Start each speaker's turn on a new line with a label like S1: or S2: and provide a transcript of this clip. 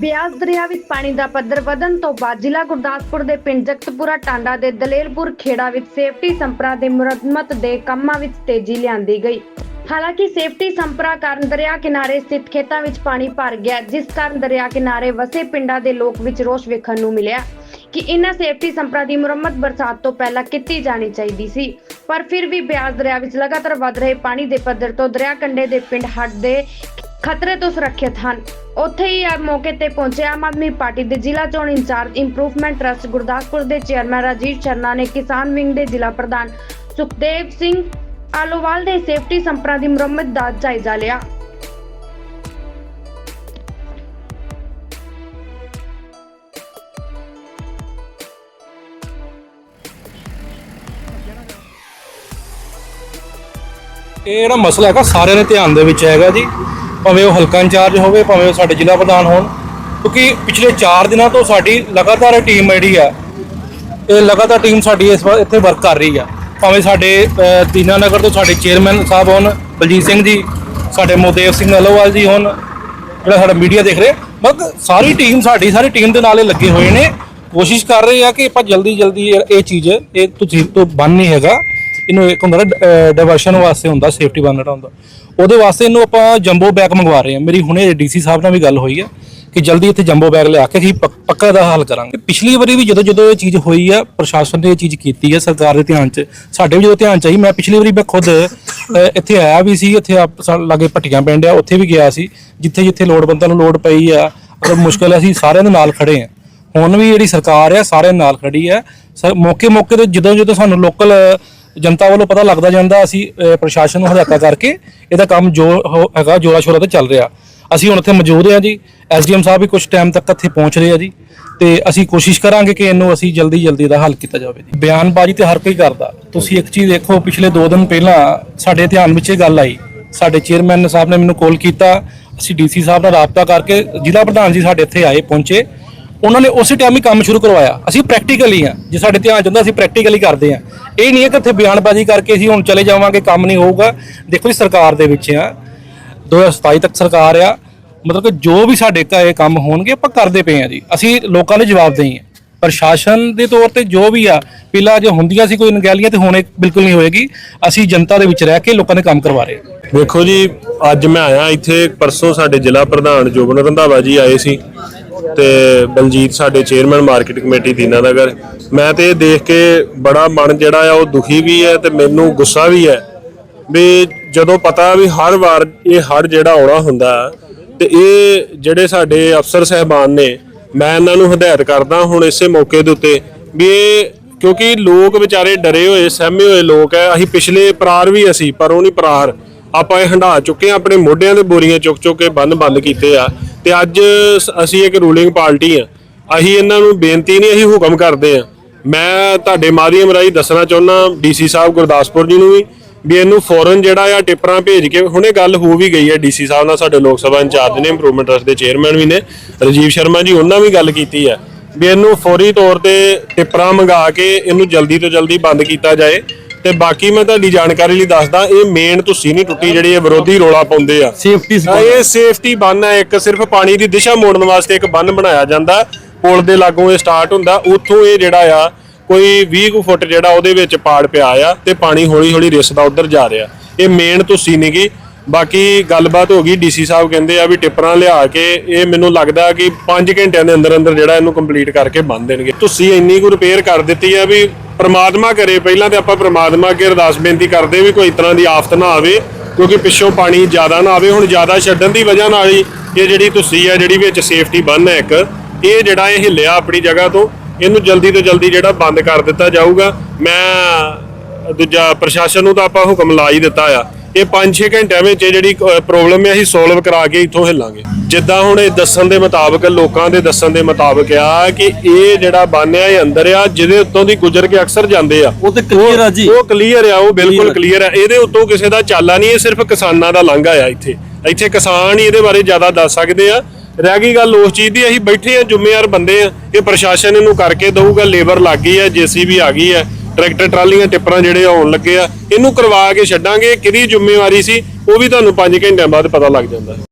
S1: ਬਿਆਸ ਦਰਿਆ ਵਿੱਚ ਪਾਣੀ ਦਾ ਪੱਧਰ ਵਧਣ ਤੋਂ ਬਾਅਦ ਜ਼ਿਲ੍ਹਾ ਗੁਰਦਾਸਪੁਰ ਦੇ ਪਿੰਡ ਜਗਤਪੁਰਾ ਟਾਂਡਾ ਦੇ ਦਲੇਲਪੁਰ ਖੇੜਾ ਵਿੱਚ ਸੇਫਟੀ ਸੰਪਰਾਂ ਦੇ ਮੁਰੰਮਤ ਦੇ ਕੰਮਾਂ ਵਿੱਚ ਤੇਜ਼ੀ ਲਿਆਂਦੀ ਗਈ। ਹਾਲਾਂਕਿ ਸੇਫਟੀ ਸੰਪਰਾਂ ਕਾਰਨ ਦਰਿਆ ਕਿਨਾਰੇ ਸਥਿਤ ਖੇਤਾਂ ਵਿੱਚ ਪਾਣੀ ਭਰ ਗਿਆ, ਜਿਸ ਕਾਰਨ ਦਰਿਆ ਕਿਨਾਰੇ ਵਸੇ ਪਿੰਡਾਂ ਦੇ ਲੋਕ ਵਿੱਚ ਰੋਸ਼ ਵੇਖਣ ਨੂੰ ਮਿਲਿਆ ਕਿ ਇਹਨਾਂ ਸੇਫਟੀ ਸੰਪਰਾਂ ਦੀ ਮੁਰੰਮਤ ਬਰਸਾਤ ਤੋਂ ਪਹਿਲਾਂ ਕੀਤੀ ਜਾਣੀ ਚਾਹੀਦੀ ਸੀ। ਪਰ ਫਿਰ ਵੀ ਬਿਆਸ ਦਰਿਆ ਵਿੱਚ ਲਗਾਤਾਰ ਵੱਧ ਰਹੇ ਪਾਣੀ ਦੇ ਪੱਧਰ ਤੋਂ ਦਰਿਆ ਕੰਢੇ ਦੇ ਪਿੰਡ ਹੱਟ ਦੇ ਖਤਰੇ ਤੋਂ ਸੁਰੱਖਿਅਤ ਹਨ। ਉੱਥੇ ਹੀ ਆ ਮੌਕੇ ਤੇ ਪਹੁੰਚੇ ਆਮ ਆਦਮੀ ਪਾਰਟੀ ਦੇ ਜ਼ਿਲ੍ਹਾ ਚੋਣ ਇੰਚਾਰਜ ਇੰਪਰੂਵਮੈਂਟ ਟਰਸਟ ਗੁਰਦਾਸਪੁਰ ਦੇ ਚੇਅਰਮੈਨ ਰਾਜੀਵ ਸ਼ਰਮਾ ਨੇ ਕਿਸਾਨ ਵਿੰਗ ਦੇ ਜ਼ਿਲ੍ਹਾ ਪ੍ਰਧਾਨ ਸੁਖਦੇਵ ਸਿੰਘ ਆਲੋਵਾਲ ਦੇ ਸੇਫਟੀ ਸੰਪਰਾਂ ਦੀ ਮੁਰੰਮਤ ਦਾ ਜਾਇਜ਼ਾ ਲਿਆ।
S2: ਇਹ ਜਿਹੜਾ ਮਸਲਾ ਹੈਗਾ, ਸਾਰਿਆਂ ਦੇ ਧਿਆਨ ਦੇ ਵਿੱਚ ਹੈਗਾ ਜੀ। ਭਾਵੇਂ ਉਹ ਹਲਕਾ ਇੰਚਾਰਜ ਹੋਵੇ ਭਾਵੇਂ ਉਹ ਸਾਡੇ ਜ਼ਿਲ੍ਹਾ ਪ੍ਰਧਾਨ ਹੋਣ ਕਿਉਂਕਿ ਪਿਛਲੇ 4 ਦਿਨਾਂ ਤੋਂ ਸਾਡੀ ਲਗਾਤਾਰ ਟੀਮ ਜਿਹੜੀ ਆ ਇਹ ਲਗਾਤਾਰ ਟੀਮ ਸਾਡੀ ਇਸ ਵਾਰ ਇੱਥੇ ਵਰਕ ਕਰ ਰਹੀ ਆ। ਭਾਵੇਂ ਸਾਡੇ ਅਹ, ਦੀਨਾਨਗਰ ਤੋਂ ਸਾਡੇ ਚੇਅਰਮੈਨ ਸਾਹਿਬ ਹੋਣ ਬਲਜੀਤ ਸਿੰਘ ਜੀ ਸਾਡੇ ਮੋਦੇਵ ਸਿੰਘ ਅਲੋਵਾਲ ਜੀ ਹੋਣ ਜਿਹੜਾ ਸਾਡਾ ਮੀਡੀਆ ਦੇਖ ਰਹੇ ਬਸ ਸਾਰੀ ਟੀਮ ਸਾਡੀ ਸਾਰੀ ਟੀਮ ਦੇ ਨਾਲ ਇਹ ਲੱਗੇ ਹੋਏ ਨੇ। ਕੋਸ਼ਿਸ਼ ਕਰ ਰਹੇ ਆ ਕਿ ਆਪਾਂ ਜਲਦੀ ਜਲਦੀ ਇਹ ਇਹ ਚੀਜ਼ ਇਹ ਤੁਸੀਂ ਤੋਂ ਬੰਨ ਨਹੀਂ ਹੈਗਾ। ਇਹਨੂੰ ਇੱਕ ਹੁੰਦਾ ਡਾਇਵਰਸ਼ਨ ਵਾਸਤੇ ਹੁੰਦਾ ਸੇਫਟੀ ਬੰਨਣਾ ਹੁੰਦਾ। ਉਹਦੇ ਵਾਸਤੇ ਇਹਨੂੰ ਆਪਾਂ ਜੰਬੋ ਬੈਗ ਮੰਗਵਾ ਰਹੇ ਹਾਂ। ਮੇਰੀ ਹੁਣੇ ਡੀਸੀ ਸਾਹਿਬ ਨਾਲ ਵੀ ਗੱਲ ਹੋਈ ਹੈ ਕਿ ਜਲਦੀ ਇੱਥੇ ਜੰਬੋ ਬੈਗ ਲਿਆ ਕੇ ਅਸੀਂ ਪੱਕਾ ਦਾ ਹੱਲ ਕਰਾਂਗੇ। ਪਿਛਲੀ ਵਾਰੀ ਵੀ ਜਦੋਂ ਜਦੋਂ ਇਹ ਚੀਜ਼ ਹੋਈ ਆ, ਪ੍ਰਸ਼ਾਸਨ ਨੇ ਇਹ ਚੀਜ਼ ਕੀਤੀ ਹੈ ਸਰਕਾਰ ਦੇ ਧਿਆਨ 'ਚ, ਸਾਡੇ ਵੀ ਜਦੋਂ ਧਿਆਨ 'ਚ ਆਈ, ਮੈਂ ਪਿਛਲੀ ਵਾਰੀ ਮੈਂ ਖੁਦ ਇੱਥੇ ਆਇਆ ਵੀ ਸੀ, ਇੱਥੇ ਆਪ ਸਾ- ਲਾਗੇ ਪੱਟੀਆਂ ਪਿੰਡ ਆ, ਉੱਥੇ ਵੀ ਗਿਆ ਸੀ, ਜਿੱਥੇ ਜਿੱਥੇ ਲੋੜਵੰਦਾਂ ਨੂੰ ਲੋੜ ਪਈ ਆ, ਅਗਰ ਮੁਸ਼ਕਲ ਅਸੀਂ ਸਾਰਿਆਂ ਦੇ ਨਾਲ ਖੜੇ ਆ। ਹੁਣ ਵੀ ਜਿਹੜੀ ਸਰਕਾਰ ਆ, ਸਾਰਿਆਂ ਨਾਲ ਖੜੀ ਆ। ਸਰ ਮੌਕੇ ਮੌਕੇ ਤੇ ਜਦੋਂ ਜਦੋਂ ਸਾਨੂੰ ਲੋਕਲ ਜਨਤਾ ਵੱਲੋਂ ਪਤਾ ਲੱਗਦਾ ਜਾਂਦਾ ਅਸੀਂ ਅਹ, ਪ੍ਰਸ਼ਾਸਨ ਨੂੰ ਹਦਾਇਤਾਂ ਕਰਕੇ ਇਹਦਾ ਕੰਮ ਜੋ ਹੋ- ਹੈਗਾ ਜੋਰਾ ਸ਼ੋਰਾ ਤੇ ਚੱਲ ਰਿਹਾ। ਅਸੀਂ ਹੁਣ ਇੱਥੇ ਮੌਜੂਦ ਹਾਂ ਜੀ ਐਸਡੀਐਮ ਸਾਹਿਬ ਵੀ ਕੁਝ ਟਾਈਮ ਤੱਕ ਇੱਥੇ ਪਹੁੰਚ ਰਹੇ ਆ ਜੀ ਤੇ ਅਸੀਂ ਕੋਸ਼ਿਸ਼ ਕਰਾਂਗੇ ਕਿ ਇਹਨੂੰ ਅਸੀਂ ਜਲਦੀ ਜਲਦੀ ਇਹਦਾ ਹੱਲ ਕੀਤਾ ਜਾਵੇ ਜੀ। ਬਿਆਨਬਾਜ਼ੀ ਤੇ ਹਰ ਕੋਈ ਕਰਦਾ। ਤੁਸੀਂ ਇੱਕ ਚੀਜ਼ ਦੇਖੋ ਪਿਛਲੇ 2 ਦਿਨ ਪਹਿਲਾਂ ਸਾਡੇ ਧਿਆਨ ਵਿੱਚ ਇਹ ਗੱਲ ਆਈ। ਸਾਡੇ ਚੇਅਰਮੈਨ ਸਾਹਿਬ ਨੇ ਮੈਨੂੰ ਕਾਲ ਕੀਤਾ ਅਸੀਂ ਡੀਸੀ ਸਾਹਿਬ ਨਾਲ ਰਾਬਤਾ ਕਰਕੇ ਜ਼ਿਲ੍ਹਾ ਪ੍ਰਧਾਨ ਜੀ ਸਾਡੇ ਇੱਥੇ ਆਏ ਪਹੁੰਚੇ। ਉਹਨਾਂ ਨੇ ਉਸੇ ਟਾਈਮ ਹੀ ਕੰਮ ਸ਼ੁਰੂ ਕਰਵਾਇਆ। ਅਸੀਂ ਪ੍ਰੈਕਟੀਕਲੀ ਆ। ਜੇ ਸਾਡੇ ਧਿਆਨ ਚ ਹੁੰਦਾ, ਅਸੀਂ ਪ੍ਰੈਕਟੀਕਲੀ ਕਰਦੇ ਆ। ਇਹ ਨਹੀਂ ਹੈ ਕਿ ਇੱਥੇ ਬਿਆਨਬਾਜ਼ੀ ਕਰਕੇ ਅਸੀਂ ਹੁਣ ਚਲੇ ਜਾਵਾਂਗੇ, ਕੰਮ ਨਹੀਂ ਹੋਊਗਾ। ਦੇਖੋ ਜੀ, ਸਰਕਾਰ ਦੇ ਵਿੱਚ ਆ। 2027 ਤੱਕ ਸਰਕਾਰ ਆ। ਮਤਲਬ ਕਿ ਜੋ ਵੀ ਸਾਡੇ ਘਰ ਇਹ ਕੰਮ ਹੋਣਗੇ, ਆਪਾਂ ਕਰਦੇ ਪਏ ਆ ਜੀ। ਅਸੀਂ ਲੋਕਾਂ ਦੇ ਜਵਾਬ ਦੇਈਏ ਪ੍ਰਸ਼ਾਸਨ ਦੇ ਤੌਰ ਤੇ ਜੋ ਵੀ ਆ, ਪਹਿਲਾਂ ਜੇ ਹੁੰਦੀਆਂ ਸੀ ਕੋਈ ਨਗੈਲੀਆਂ ਤੇ ਹੁਣ ਇਹ ਬਿਲਕੁਲ ਨਹੀਂ ਹੋਏਗੀ। ਅਸੀਂ ਜਨਤਾ ਦੇ ਵਿੱਚ ਰਹਿ ਕੇ ਲੋਕਾਂ ਦੇ ਕੰਮ ਕਰਵਾ ਰਹੇ ਹਾਂ
S3: ਵੇਖੋ ਜੀ, ਅੱਜ ਮੈਂ ਆਇਆ ਇੱਥੇ, ਪਰਸੋਂ ਸਾਡੇ ਜ਼ਿਲ੍ਹਾ ਪ੍ਰਧਾਨ ਜੋਬਨ ਰੰਧਾਵਾ ਜੀ ਆਏ ਸੀ। ਤੇ ਬਲਜੀਤ ਸਾਡੇ ਚੇਅਰਮੈਨ ਮਾਰਕੀਟ ਕਮੇਟੀ ਦੀਨਾਨਗਰ ਮੈਂ ਤੇ ਇਹ ਦੇਖ ਕੇ ਬੜਾ ਮਨ ਜਿਹੜਾ ਆ, ਉਹ ਦੁਖੀ ਵੀ ਹੈ ਤੇ ਮੈਨੂੰ ਗੁੱਸਾ ਵੀ ਹੈ ਵੀ ਜਦੋਂ ਪਤਾ ਵੀ ਹਰ ਵਾਰ ਇਹ ਹੜ ਜਿਹੜਾ ਆਉਣਾ ਹੁੰਦਾ ਤੇ ਇਹ ਜਿਹੜੇ ਸਾਡੇ ਅਫਸਰ ਸਹਿਬਾਨ ਨੇ, ਮੈਂ ਇਹਨਾਂ ਨੂੰ ਹਦਾਇਤ ਕਰਦਾ ਹੁਣ ਇਸੇ ਮੌਕੇ ਦੇ ਉੱਤੇ ਵੀ ਇਹ ਕਿਉਂਕਿ ਲੋਕ ਵਿਚਾਰੇ ਡਰੇ ਹੋਏ, ਸਹਿਮੇ ਹੋਏ ਲੋਕ ਐ ਅਸੀਂ ਪਿਛਲੇ ਪਰਾਰ ਵੀ ਅਸੀਂ, ਪਰ ਉਹ ਨਹੀਂ ਪਰਾਰ। ਆਪਾਂ ਇਹ ਹੰਢਾ ਚੁੱਕੇ ਆ ਆਪਣੇ ਮੋਢਿਆਂ ਦੇ ਬੋਰੀਆਂ ਚੁੱਕ ਚੁੱਕ ਕੇ ਬੰਨ ਬੰਦ ਕੀਤੇ ਆ। ਤੇ ਅੱਜ ਸ- ਅਸੀਂ ਇੱਕ ਰੂਲਿੰਗ ਪਾਰਟੀ ਆ। ਅਸੀਂ ਇਹਨਾਂ ਨੂੰ ਬੇਨਤੀ ਨਹੀਂ, ਅਸੀਂ ਹੁਕਮ ਕਰਦੇ ਆ। ਮੈਂ ਤੁਹਾਡੇ ਮਾਧਿਅਮ ਰਾਹੀਂ ਦੱਸਣਾ ਚਾਹੁੰਦਾ ਡੀਸੀ ਸਾਹਿਬ ਗੁਰਦਾਸਪੁਰ ਜੀ ਨੂੰ ਵੀ ਵੀ ਇਹਨੂੰ ਫੌਰਨ ਜਿਹੜਾ ਆ ਟਿੱਪਰਾਂ ਭੇਜ ਕੇ, ਹੁਣੇ ਗੱਲ ਹੋ ਵੀ ਗਈ ਹੈ ਡੀਸੀ ਸਾਹਿਬ ਨਾਲ, ਸਾਡੇ ਲੋਕ ਸਭਾ ਇੰਚਾਰਜ ਨੇ ਇੰਪਰੂਵਮੈਂਟ ਟਰਸਟ ਦੇ ਚੇਅਰਮੈਨ ਵੀ ਨੇ, ਰਾਜੀਵ ਸ਼ਰਮਾ ਜੀ, ਉਹਨਾਂ ਵੀ ਗੱਲ ਕੀਤੀ ਹੈ ਵੀ ਇਹਨੂੰ ਫੌਰੀ ਤੌਰ ਤੇ ਟਿੱਪਰਾਂ ਮੰਗਾ ਕੇ ਇਹਨੂੰ ਜਲਦੀ ਤੋਂ ਜਲਦੀ ਬੰਦ ਕੀਤਾ ਜਾਏ। ਤੇ ਬਾਕੀ ਮੈਂ ਤੁਹਾਡੀ ਜਾਣਕਾਰੀ ਲਈ ਦੱਸਦਾ ਇਹ ਮੇਨ ਤੁਸੀਂ ਨਹੀਂ ਟੁੱਟੀ ਜਿਹੜੀ ਇਹ ਵਿਰੋਧੀ ਰੋਲਾ ਪਾਉਂਦੇ ਆ।
S2: ਸੇਫਟੀ
S3: ਇਹ ਸੇਫਟੀ ਬੰਨ ਹੈ ਇੱਕ ਸਿਰਫ ਪਾਣੀ ਦੀ ਦਿਸ਼ਾ ਮੋੜਨ ਵਾਸਤੇ ਇੱਕ ਬੰਨ ਬਣਾਇਆ ਜਾਂਦਾ। ਪੁਲ ਦੇ ਲਾਗੋਂ ਇਹ ਸਟਾਰਟ ਹੁੰਦਾ ਉੱਥੋਂ ਇਹ ਜਿਹੜਾ ਆ ਕੋਈ 20 ਕੁ ਫੁੱਟ ਜਿਹੜਾ ਉਹਦੇ ਵਿੱਚ ਪਾੜ ਪਿਆ ਆ ਤੇ ਪਾਣੀ ਹੌਲੀ ਹੌਲੀ ਰਿਸਦਾ ਉਧਰ ਜਾ ਰਿਹਾ। ਇਹ ਮੇਨ ਤੁਸੀਂ ਨਹੀਂਗੀ ਬਾਕੀ ਗੱਲਬਾਤ ਹੋ ਗਈ ਡੀਸੀ ਸਾਹਿਬ ਕਹਿੰਦੇ ਆ ਵੀ ਟਿੱਪਰਾਂ ਲਿਆ ਕੇ ਇਹ ਮੈਨੂੰ ਲੱਗਦਾ ਕਿ 5 ਘੰਟਿਆਂ ਦੇ ਅੰਦਰ ਅੰਦਰ ਜਿਹੜਾ ਇਹਨੂੰ ਕੰਪਲੀਟ ਕਰਕੇ ਬੰਨ ਦੇਣਗੇ। ਤੁਸੀਂ ਇੰਨੀ ਕੁ ਰਿਪੇਅਰ ਕਰ ਦਿੱਤੀ ਆ ਵੀ ਪ੍ਰਮਾਤਮਾ ਕਰੇ, ਪਹਿਲਾਂ ਤੇ ਆਪਾਂ ਪ੍ਰਮਾਤਮਾ ਅੱਗੇ ਅਰਦਾਸ ਬੇਨਤੀ ਕਰਦੇ ਵੀ ਕੋਈ ਤਰ੍ਹਾਂ ਦੀ ਆਫਤ ਨਾ ਆਵੇ, ਕਿਉਂਕਿ ਪਿੱਛੋਂ ਪਾਣੀ ਜ਼ਿਆਦਾ ਨਾ ਆਵੇ, ਹੁਣ ਜ਼ਿਆਦਾ ਛੱਡਣ ਦੀ ਵਜ੍ਹਾ ਨਾਲ ਹੀ ਇਹ ਜਿਹੜੀ ਤੁਸੀਂ ਆ, ਜਿਹੜੀ ਵਿੱਚ ਸੇਫਟੀ ਬੰਨ ਹੈ ਇੱਕ, ਇਹ ਜਿਹੜਾ ਇਹ ਹਿੱਲਿਆ ਆਪਣੀ ਜਗ੍ਹਾ ਤੋਂ, ਇਹਨੂੰ ਜਲਦੀ ਤੋਂ ਜਲਦੀ ਜਿਹੜਾ ਬੰਦ ਕਰ ਦਿੱਤਾ ਜਾਊਗਾ। ਮੈਂ ਦੂਜਾ ਪ੍ਰਸ਼ਾਸਨ ਨੂੰ ਤਾਂ ਆਪਾਂ ਹੁਕਮ ਲਾ ਹੀ ਦਿੱਤਾ ਆ। ਇਹ 5-6 ਘੰਟਿਆਂ ਵਿੱਚ ਇਹ ਜਿਹੜੀ ਪ੍ਰੋਬਲਮ ਹੈ ਅਸੀਂ ਸੋਲਵ ਕਰਾ ਕੇ ਇੱਥੋਂ ਹਿੱਲਾਂਗੇ। ਜਿੱਦਾਂ ਹੁਣ ਇਹ ਦੱਸਣ ਦੇ ਮੁਤਾਬਕ ਲੋਕਾਂ ਦੇ ਦੱਸਣ ਦੇ ਮੁਤਾਬਕ ਆ ਕਿ ਇਹ ਜਿਹੜਾ ਬੰਨ ਆ ਇਹ ਅੰਦਰ ਆ ਜਿਹਦੇ ਉੱਤੋਂ ਦੀ ਗੁਜ਼ਰ ਕੇ ਅਕਸਰ ਜਾਂਦੇ ਆ।
S2: ਉਹ ਤੇ ਕਲੀਅਰ ਆ ਜੀ।
S3: ਉਹ ਕਲੀਅਰ ਆ ਉਹ ਬਿਲਕੁਲ ਕਲੀਅਰ ਆ ਇਹਦੇ ਉੱਤੋਂ ਕਿਸੇ ਦਾ ਚਾਲਾ ਨਹੀਂ ਇਹ ਸਿਰਫ ਕਿਸਾਨਾਂ ਦਾ ਲੰਘਾ ਆ ਇੱਥੇ। ਇੱਥੇ ਕਿਸਾਨ ਹੀ ਇਹਦੇ ਬਾਰੇ ਜ਼ਿਆਦਾ ਦੱਸ ਸਕਦੇ ਆ। ਰਹਿ ਗਈ ਗੱਲ ਉਸ ਚੀਜ਼ ਦੀ ਅਸੀਂ ਬੈਠੇ ਆ ਜ਼ਿੰਮੇਵਾਰ ਬੰਦੇ ਆ। ਇਹ ਪ੍ਰਸ਼ਾਸਨ ਇਹਨੂੰ ਕਰਕੇ ਦਊਗਾ ਲੇਬਰ ਲੱਗ ਗਈ ਆ ਜੀਸੀਬੀ ਆ ਗਈ ਆ। ਟਰੈਕਟਰ, ਟਰਾਲੀਆਂ, ਟਿੱਪਰਾਂ ਜਿਹੜੇ ਆਉਣ ਲੱਗੇ ਆ। ਇਹਨੂੰ ਕਰਵਾ ਕੇ ਛੱਡਾਂਗੇ। ਕਿਹਦੀ ਜ਼ਿੰਮੇਵਾਰੀ ਸੀ, ਉਹ ਵੀ ਤੁਹਾਨੂੰ 5 ਘੰਟਿਆਂ ਬਾਅਦ ਪਤਾ ਲੱਗ ਜਾਂਦਾ।